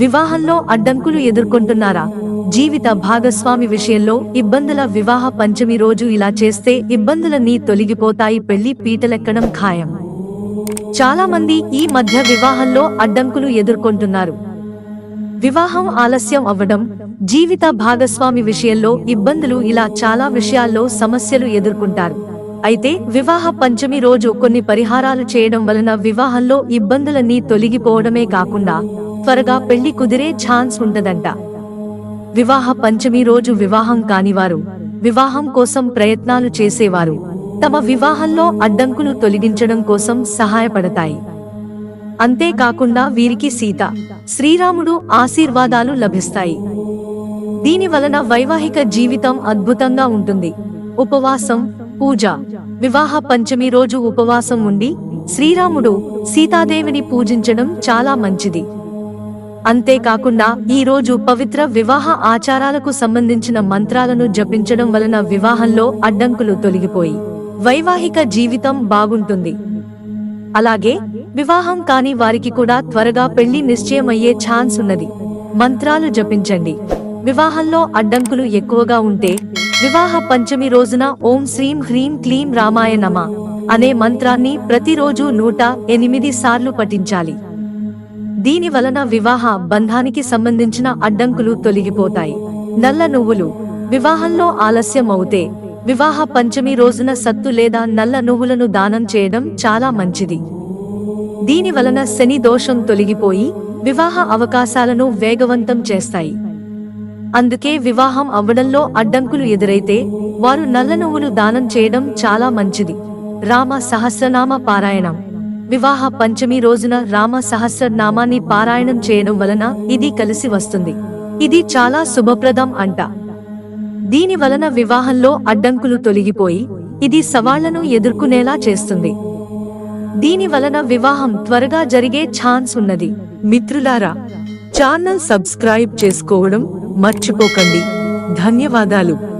వివాహంలో అడ్డంకులు ఎదుర్కొంటున్నారా? జీవిత భాగస్వామి విషయంలో ఇబ్బందుల వివాహ పంచమి రోజు ఇలా చేస్తే ఇబ్బందులన్నీ తొలగిపోతాయి పెళ్ళి పీటలెక్కడం ఖాయం. చాలా మంది ఈ మధ్య వివాహంలో అడ్డంకులు ఎదుర్కొంటున్నారు. వివాహం ఆలస్యం అవ్వడం జీవిత భాగస్వామి విషయంలో ఇబ్బందులు ఇలా చాలా విషయాల్లో సమస్యలు ఎదుర్కొంటారు. అయితే వివాహ పంచమి రోజు కొన్ని పరిహారాలు చేయడం వలన వివాహంలో ఇబ్బందులన్నీ తొలగిపోవడమే కాకుండా త్వరగా పెళ్ళి కుదిరే ఛాన్స్ ఉండదంట. వివాహ పంచమి రోజు వివాహం కానివారు వివాహం కోసం ప్రయత్నాలు చేసేవారు. తమ వివాహంలో అడ్డంకులు తొలగించడం కోసం సహాయపడతాయి. అంతేకాకుండా వీరికి సీత శ్రీరాముడు ఆశీర్వాదాలు లభిస్తాయి. దీని వలన వైవాహిక జీవితం అద్భుతంగా ఉంటుంది. ఉపవాసం పూజ. వివాహ పంచమి రోజు ఉపవాసం ఉండి శ్రీరాముడు సీతాదేవిని పూజించడం చాలా మంచిది. అంతేకాకుండా ఈ రోజు పవిత్ర వివాహ ఆచారాలకు సంబంధించిన మంత్రాలను జపించడం వలన వివాహంలో అడ్డంకులు తొలగిపోయి వైవాహిక జీవితం బాగుంటుంది. అలాగే వివాహం కాని వారికి కూడా త్వరగా పెళ్ళి నిశ్చయమయ్యే ఛాన్స్ ఉన్నది. మంత్రాలు జపించండి. వివాహంలో అడ్డంకులు ఎక్కువగా ఉంటే వివాహ పంచమి రోజున ఓం శ్రీం హ్రీం క్లీం రామాయ నమ అనే మంత్రాన్ని ప్రతిరోజు నూట ఎనిమిది సార్లు పఠించాలి. దీని వలన వివాహ బంధానికి సంబంధించిన అడ్డంకులు తొలగిపోతాయి. నల్ల నువ్వులు. వివాహంలో ఆలస్యం అవుతే వివాహ పంచమి రోజున సత్తు లేదా నల్ల నువ్వులను దానం చేయడం చాలా మంచిది. దీని వలన శని దోషం తొలగిపోయి వివాహ అవకాశాలను వేగవంతం చేస్తాయి. అందుకే వివాహం అవ్వడంలో అడ్డంకులు ఎదురైతే వారు నల్ల నువ్వులు దానం చేయడం చాలా మంచిది. రామ సహస్రనామ పారాయణం. వివాహ పంచమి రోజున రామ సహస్రనామాన్ని పారాయణం చేయడం వలన ఇది కలిసి వస్తుంది. ఇది చాలా శుభప్రదం అంట. దీని వలన వివాహంలో అడ్డంకులు తొలగిపోయి ఇది సవాళ్ళను ఎదుర్కొనేలా చేస్తుంది. దీని వలన వివాహం త్వరగా జరిగే ఛాన్స్ ఉన్నది. మిత్రులారా ఛానల్ సబ్స్క్రైబ్ చేసుకోవడం మర్చిపోకండి. ధన్యవాదాలు.